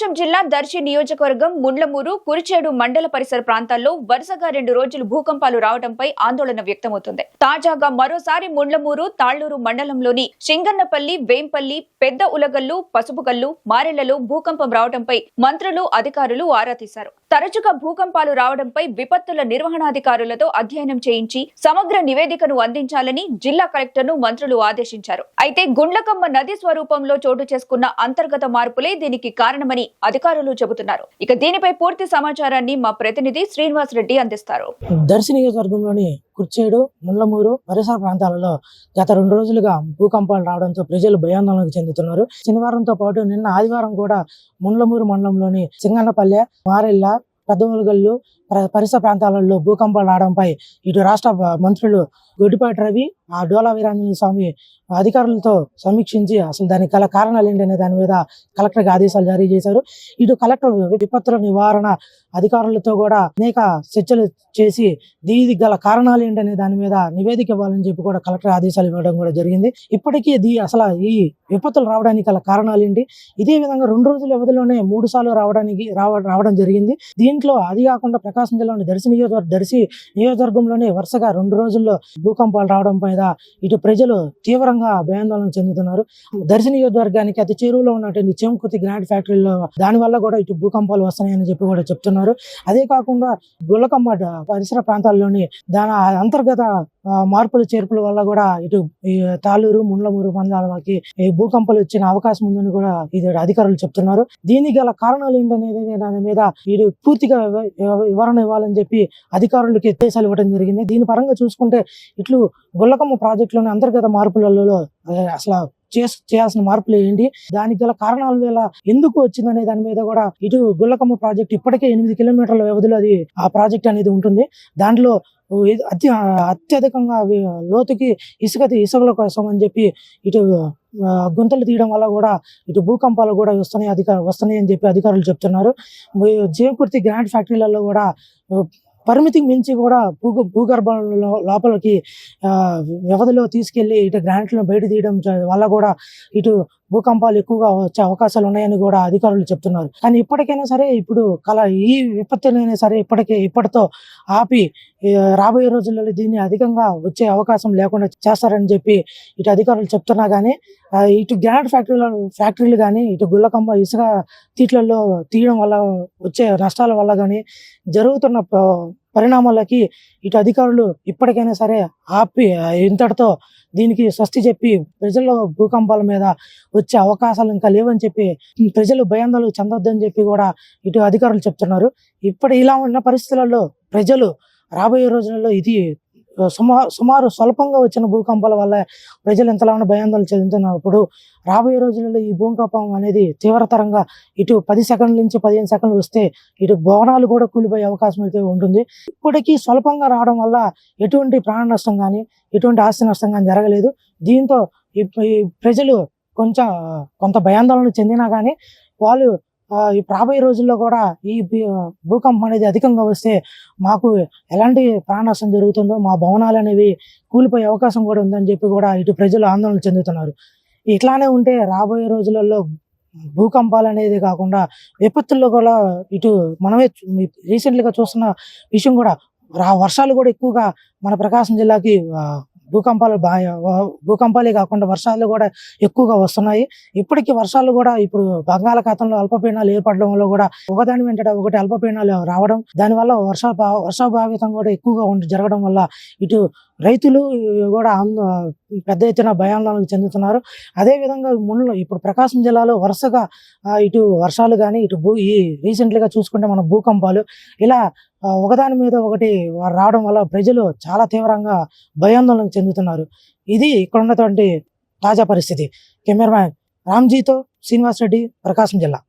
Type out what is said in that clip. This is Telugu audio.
ప్రకాశం జిల్లా దర్శి నియోజకవర్గం ముండ్లమూరు కురిచేడు మండల పరిసర ప్రాంతాల్లో వరుసగా రెండు రోజులు భూకంపాలు రావడంపై ఆందోళన వ్యక్తమవుతుంది. తాజాగా మరోసారి ముండ్లమూరు తాళ్ళూరు మండలంలోని సింగన్నపల్లి వేంపల్లి పెద్ద ఉలగల్లు పసుపుగల్లు మారెళ్ళలో భూకంపం రావడంపై మంత్రులు అధికారులు ఆరా తీశారు. తరచుగా భూకంపాలు రావడంపై విపత్తుల నిర్వహణాధికారులతో అధ్యయనం చేయించి సమగ్ర నివేదికను అందించాలని జిల్లా కలెక్టర్ను మంత్రులు ఆదేశించారు. అయితే గుండ్లకమ్మ నది స్వరూపంలో చోటు చేసుకున్న అంతర్గత మార్పులే దీనికి కారణమని అధికారులు చెబుతున్నారు. ఇక దీనిపై పూర్తి సమాచారాన్ని మా ప్రతినిధి శ్రీనివాస్ రెడ్డి అందిస్తారు. దర్శనీయ కుర్చేడు ముళ్ళమూరు పరిసర ప్రాంతాలలో గత రెండు రోజులుగా భూకంపాలు రావడంతో ప్రజలు భయాందోళనకు చెందుతున్నారు. శనివారంతో పాటు నిన్న ఆదివారం కూడా ముండ్లమూరు మండలంలోని సింగన్నపల్లె మారెల్ల పెద్దములుగల్లు పరిసర ప్రాంతాలలో భూకంపాలు రావడంపై ఇటు రాష్ట్ర మంత్రులు గొడ్డిపాటి రవి ఆ డోలా వీరాంజనేయ స్వామి అధికారులతో సమీక్షించి అసలు దానికి గల కారణాలు ఏంటనే దాని మీద కలెక్టర్కి ఆదేశాలు జారీ చేశారు. ఇటు కలెక్టర్ విపత్తుల నివారణ అధికారులతో కూడా అనేక చర్చలు చేసి దీనికి గల కారణాలు ఏంటనే దాని మీద నివేదిక ఇవ్వాలని చెప్పి కూడా కలెక్టర్ ఆదేశాలు ఇవ్వడం కూడా జరిగింది. ఇప్పటికీ దీ అసలు ఈ విపత్తులు రావడానికి గల కారణాలు ఏంటి? ఇదే విధంగా రెండు రోజుల వ్యవధిలోనే మూడు సార్లు రావడానికి రావడం జరిగింది. దీంట్లో అది కాకుండా ప్రకాశం జిల్లాలోని దర్శి నియోజకవర్గ దర్శి నియోజకవర్గంలోనే వరుసగా రెండు రోజుల్లో భూకంపాలు రావడం మీద ఇటు ప్రజలు తీవ్రంగా భయాందోళన చెందుతున్నారు. దర్శి నియోజకవర్గానికి అతి చేరువలో ఉన్నటువంటి చేమకుర్తి గ్రాండ్ ఫ్యాక్టరీలో దాని వల్ల కూడా ఇటు భూకంపాలు వస్తున్నాయని చెప్పి కూడా చెప్తున్నారు. అదే కాకుండా గుల్లకమ్మ పరిసర ప్రాంతాల్లోని దాని అంతర్గత మార్పులు చేర్పుల వల్ల కూడా ఇటు ఈ తాళూరు ముండ్లమూరు మండలాలకి ఈ భూకంపాలు వచ్చిన అవకాశం ఉందని కూడా ఇది అధికారులు చెప్తున్నారు. దీనికి గల కారణాలు ఏంటనేది దాని మీద ఇటు పూర్తిగా వివరణ ఇవ్వాలని చెప్పి అధికారులకు ఎత్తేసాలు ఇవ్వడం జరిగింది. దీని పరంగా చూసుకుంటే ఇట్లు గుల్లకమ్మ ప్రాజెక్టులోని అంతర్గత మార్పులలో అసలు చేస్ చేయాల్సిన మార్పులు ఏంటి? దానికి గల కారణాలు వేళ ఎందుకు వచ్చిందనే దాని మీద కూడా ఇటు గుల్లకమ్మ ప్రాజెక్ట్ ఇప్పటికే ఎనిమిది కిలోమీటర్ల వ్యవధిలో అది ఆ ప్రాజెక్ట్ అనేది ఉంటుంది. దాంట్లో అత్య అత్యధికంగా లోతుకి ఇసుక ఇసుకల కోసం అని చెప్పి ఇటు గుంతలు తీయడం వల్ల కూడా ఇటు భూకంపాలు కూడా వస్తున్నాయి అధికార వస్తున్నాయి అని చెప్పి అధికారులు చెప్తున్నారు. ఈ గ్రాండ్ ఫ్యాక్టరీలలో కూడా పరిమితికి మించి కూడా భూ భూగర్భంలో లోపలికి వ్యవధిలో తీసుకెళ్ళి ఇటు గ్రాంట్లను బయట తీయడం వల్ల కూడా ఇటు భూకంపాలు ఎక్కువగా వచ్చే అవకాశాలు ఉన్నాయని కూడా అధికారులు చెప్తున్నారు. కానీ ఇప్పటికైనా సరే ఇప్పుడు కల ఈ విపత్తులైనా సరే ఇప్పటికే ఇప్పటితో ఆపి రాబోయే రోజుల్లో దీన్ని అధికంగా వచ్చే అవకాశం లేకుండా చేస్తారని చెప్పి ఇటు అధికారులు చెప్తున్నా కానీ ఇటు గ్రానైట్ ఫ్యాక్టరీలో ఫ్యాక్టరీలు కానీ ఇటు గుల్లకంబ ఇసుక తీట్లలో తీయడం వల్ల వచ్చే నష్టాల వల్ల కానీ జరుగుతున్న ప- పరిణామాలకి ఇటు అధికారులు ఇప్పటికైనా సరే ఆపి ఇంతటితో దీనికి స్వస్తి చెప్పి ప్రజల్లో భూకంపాల మీద వచ్చే అవకాశాలు ఇంకా లేవని చెప్పి ప్రజలు భయాందోళన చెందొద్దని చెప్పి కూడా ఇటు అధికారులు చెప్తున్నారు. ఇప్పుడు ఇలా ఉన్న పరిస్థితులలో ప్రజలు రాబోయే రోజులలో ఇది సుమారు సుమారు స్వల్పంగా వచ్చిన భూకంపాల వల్ల ప్రజలు ఎంతలా ఉన్న భయాందోళన చెందుతున్నప్పుడు రాబోయే రోజులలో ఈ భూకంపం అనేది తీవ్రతరంగా ఇటు పది సెకండ్ల నుంచి పదిహేను సెకండ్లు వస్తే ఇటు భవనాలు కూడా కూలిపోయే అవకాశం అయితే ఉంటుంది. ఇప్పటికీ స్వల్పంగా రావడం వల్ల ఎటువంటి ప్రాణ నష్టం కానీ ఎటువంటి ఆస్తి నష్టం కానీ జరగలేదు. దీంతో ఈ ప్రజలు కొంచెం కొంత భయాందోళన చెందినా కానీ వాళ్ళు ఈ రాబోయే రోజుల్లో కూడా ఈ భూకంపం అనేది అధికంగా వస్తే మాకు ఎలాంటి ప్రాణ జరుగుతుందో మా భవనాలు అనేవి కూలిపోయే అవకాశం కూడా ఉందని చెప్పి కూడా ఇటు ప్రజలు ఆందోళన చెందుతున్నారు. ఇట్లానే ఉంటే రాబోయే రోజులలో భూకంపాలు అనేది కాకుండా విపత్తుల్లో కూడా ఇటు మనమే రీసెంట్గా చూస్తున్న విషయం కూడా రా వర్షాలు కూడా ఎక్కువగా మన ప్రకాశం జిల్లాకి భూకంపాలు బాగా భూకంపాలే కాకుండా వర్షాలు కూడా ఎక్కువగా వస్తున్నాయి. ఇప్పటికీ వర్షాలు కూడా ఇప్పుడు బంగాళాఖాతంలో అల్పపీడనాలు ఏర్పడడం కూడా ఒకదాని వెంట ఒకటి అల్పపీడనాలు రావడం దానివల్ల వర్ష వర్షాభావితం కూడా ఎక్కువగా ఉండి జరగడం వల్ల ఇటు రైతులు కూడా పెద్ద ఎత్తున భయాందోళనకు చెందుతున్నారు. అదేవిధంగా మునులు ఇప్పుడు ప్రకాశం జిల్లాలో వరుసగా ఇటు వర్షాలు కానీ ఇటు భూ ఈ రీసెంట్లీగా చూసుకుంటే మన భూకంపాలు ఇలా ఒకదాని మీద ఒకటి రావడం వల్ల ప్రజలు చాలా తీవ్రంగా భయాందోళనకు చెందుతున్నారు. ఇది ఇక్కడ ఉన్నటువంటి తాజా పరిస్థితి. కెమెరామ్యాన్ రామ్జీతో శ్రీనివాస్ రెడ్డి ప్రకాశం జిల్లా.